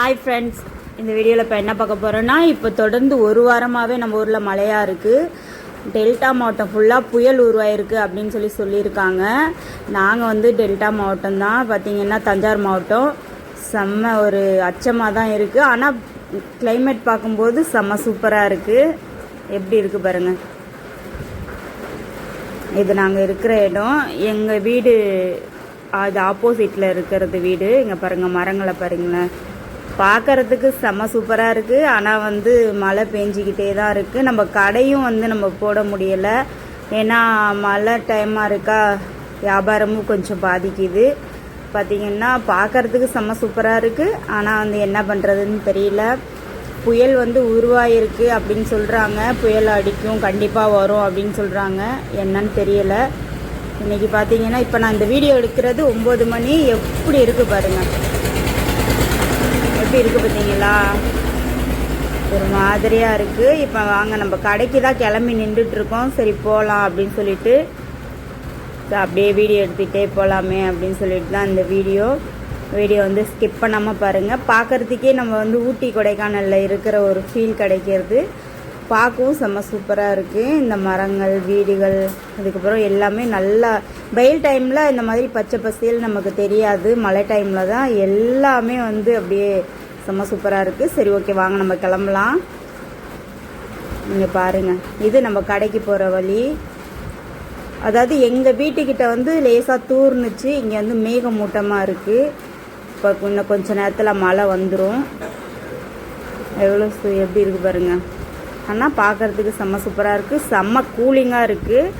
Hi friends இந்த வீடியோவில் இப்போ என்ன பார்க்க போகிறோன்னா இப்போ தொடர்ந்து ஒரு வாரமாகவே நம்ம ஊரில் மழையாக இருக்குது டெல்டா மாவட்டம் ஃபுல்லாக புயல் உருவாயிருக்கு அப்படின்னு சொல்லி சொல்லியிருக்காங்க. நாங்கள் வந்து டெல்டா மாவட்டம் தான். பார்த்தீங்கன்னா தஞ்சாவூர் மாவட்டம். செம்ம ஒரு அச்சமாக தான் இருக்குது ஆனால் கிளைமேட் பார்க்கும்போது செம்ம சூப்பராக இருக்குது எப்படி இருக்குது பாருங்கள் இது நாங்கள் இருக்கிற இடம். எங்கள் வீடு அது ஆப்போசிட்டில் இருக்கிறது வீடு. இங்கே பாருங்கள் மரங்களை பாருங்களேன். பார்க்கறதுக்கு செம்ம சூப்பராக இருக்குது ஆனால் வந்து மழை பெஞ்சிக்கிட்டே தான் இருக்குது நம்ம கடையும் வந்து நம்ம போட முடியலை. ஏன்னா மழை டைமாக இருக்கா வியாபாரமும் கொஞ்சம் பாதிக்குது. பார்த்திங்கன்னா பார்க்கறதுக்கு செம்ம சூப்பராக இருக்குது ஆனால் வந்து என்ன பண்ணுறதுன்னு தெரியல. புயல் வந்து உருவாயிருக்கு அப்படின்னு சொல்கிறாங்க புயல் அடிக்கும் கண்டிப்பாக வரும் அப்படின்னு சொல்கிறாங்க என்னன்னு தெரியலை. இன்னைக்கு பார்த்தீங்கன்னா இப்போ நான் இந்த வீடியோ எடுக்கிறது ஒம்பது மணி. எப்படி இருக்குது பாருங்கள் எப்படி இருக்குது பார்த்தீங்களா ஒரு மாதிரியாக இருக்குது இப்போ வாங்க நம்ம கடைக்கு தான் கிளம்பி நின்றுட்டுருக்கோம். சரி போகலாம் அப்படின்னு சொல்லிட்டு அப்படியே வீடியோ எடுத்துகிட்டே போகலாமே அப்படின்னு சொல்லிட்டு தான் இந்த வீடியோ. வீடியோ வந்து ஸ்கிப் பண்ணாமல் பாருங்கள் பார்க்குறதுக்கே நம்ம வந்து ஊட்டி கொடைக்கானலில் இருக்கிற ஒரு ஃபீல் கிடைக்கிறது. பார்க்கவும் செம்ம சூப்பராக இருக்குது இந்த மரங்கள் வீடுகள் அதுக்கப்புறம் எல்லாமே நல்லா வெயில் டைமில் இந்த மாதிரி பச்சை பசேல் நமக்கு தெரியாது. மழை டைமில் தான் எல்லாமே வந்து அப்படியே செம்ம சூப்பராக இருக்குது சரி ஓகே வாங்க நம்ம கிளம்பலாம். நீங்கள் பாருங்கள் இது நம்ம கடைக்கு போகிற வழி. அதாவது எங்கள் வீட்டுக்கிட்ட வந்து லேசாக தூர்னுச்சு. இங்கே வந்து மேகமூட்டமாக இருக்குது இப்போ இன்னும் கொஞ்ச நேரத்தில் மழை வந்துடும் எவ்வளோ எப்படி இருக்குது பாருங்க. ஆனால் பார்க்கறதுக்கு செம்ம சூப்பராக இருக்குது செம்ம கூலிங்காக இருக்குது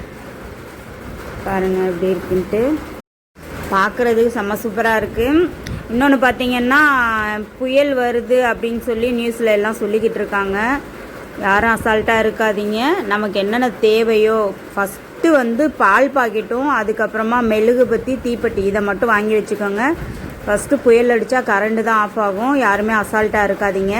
பாருங்கள் எப்படி இருக்குன்ட்டு. பார்க்குறதுக்கு செம்ம சூப்பராக இருக்குது இன்னொன்று பார்த்தீங்கன்னா புயல் வருது அப்படின்னு சொல்லி நியூஸில் எல்லாம் சொல்லிக்கிட்டு இருக்காங்க. யாரும் அசால்ட்டாக இருக்காதீங்க. நமக்கு என்னென்ன தேவையோ ஃபஸ்ட்டு வந்து பால் பாக்கெட்டும் அதுக்கப்புறமா மெழுகு பற்றி தீப்பெட்டி இதை மட்டும் வாங்கி வச்சுக்கோங்க. ஃபஸ்ட்டு புயல் அடித்தா கரண்ட்டு தான் ஆஃப் ஆகும். யாருமே அசால்ட்டாக இருக்காதீங்க.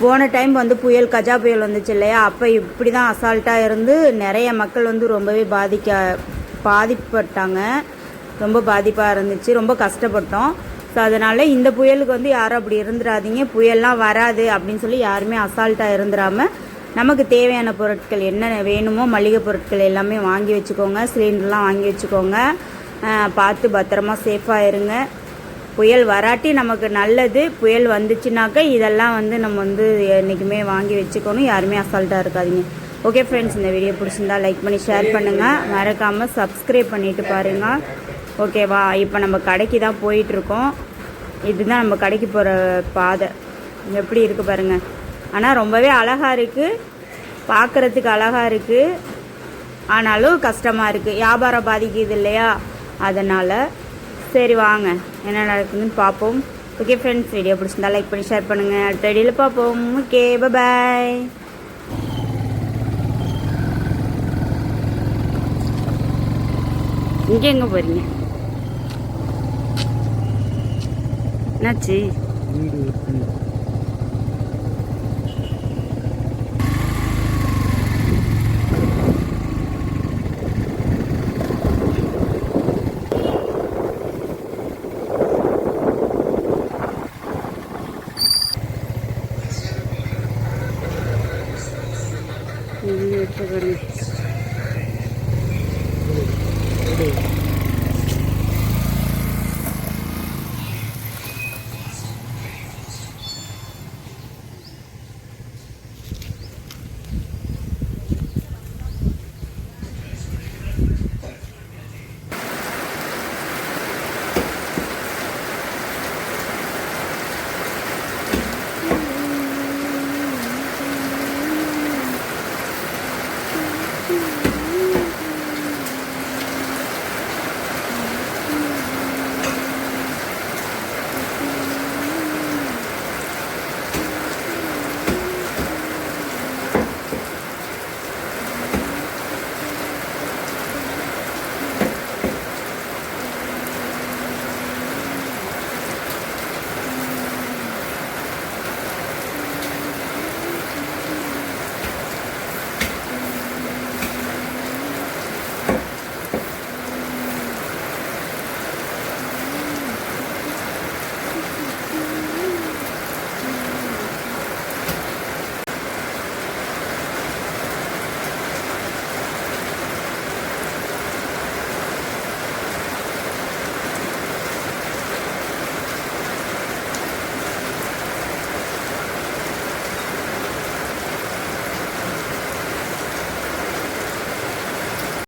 போன டைம் வந்து புயல் கஜா புயல் வந்துச்சு இல்லையா? அப்போ இப்படி தான் அசால்ட்டாக இருந்து நிறைய மக்கள் வந்து ரொம்பவே பாதிக்க பாதிப்பட்டாங்க. ரொம்ப பாதிப்பாக இருந்துச்சு. ரொம்ப கஷ்டப்பட்டோம். ஸோ அதனால் இந்த புயலுக்கு வந்து யாரும் அப்படி இருந்துடாதீங்க புயல்லாம் வராது அப்படின்னு சொல்லி யாருமே அசால்ட்டாக இருந்துடாமல் நமக்கு தேவையான பொருட்கள் என்ன வேணுமோ மளிகை பொருட்கள் எல்லாமே வாங்கி வச்சுக்கோங்க. சிலிண்டர்லாம் வாங்கி வச்சுக்கோங்க. பார்த்து பத்திரமா சேஃபாக இருங்க. புயல் வராட்டி நமக்கு நல்லது. புயல் வந்துச்சுனாக்கா இதெல்லாம் வந்து நம்ம வந்து என்றைக்குமே வாங்கி வச்சுக்கணும். யாருமே அசால்ட்டாக இருக்காதீங்க. ஓகே ஃப்ரெண்ட்ஸ் இந்த வீடியோ பிடிச்சிருந்தா லைக் பண்ணி ஷேர் பண்ணுங்கள் மறக்காமல் சப்ஸ்கிரைப் பண்ணிவிட்டு பாருங்கள் ஓகேவா? இப்போ நம்ம கடைக்கு தான் போயிட்டுருக்கோம். இதுதான் நம்ம கடைக்கு போகிற பாதை. எப்படி இருக்குது பாருங்கள் ஆனால் ரொம்பவே அழகாக இருக்குது பார்க்குறதுக்கு அழகாக இருக்குது ஆனாலும் கஷ்டமாக இருக்குது வியாபாரம் பாதிக்குது இல்லையா? அதனால் சரி வாங்க. என்ன நடக்குதுன்னு பார்ப்போம் ஓகே ஃப்ரெண்ட்ஸ் வீடியோ பிடிச்சிருந்தா லைக் பண்ணி ஷேர் பண்ணுங்கள் அடுத்த வீடியோவில் பார்ப்போம் ஓகே பாய் இங்கே எங்கே போகிறீங்க என்னாச்சு வீடு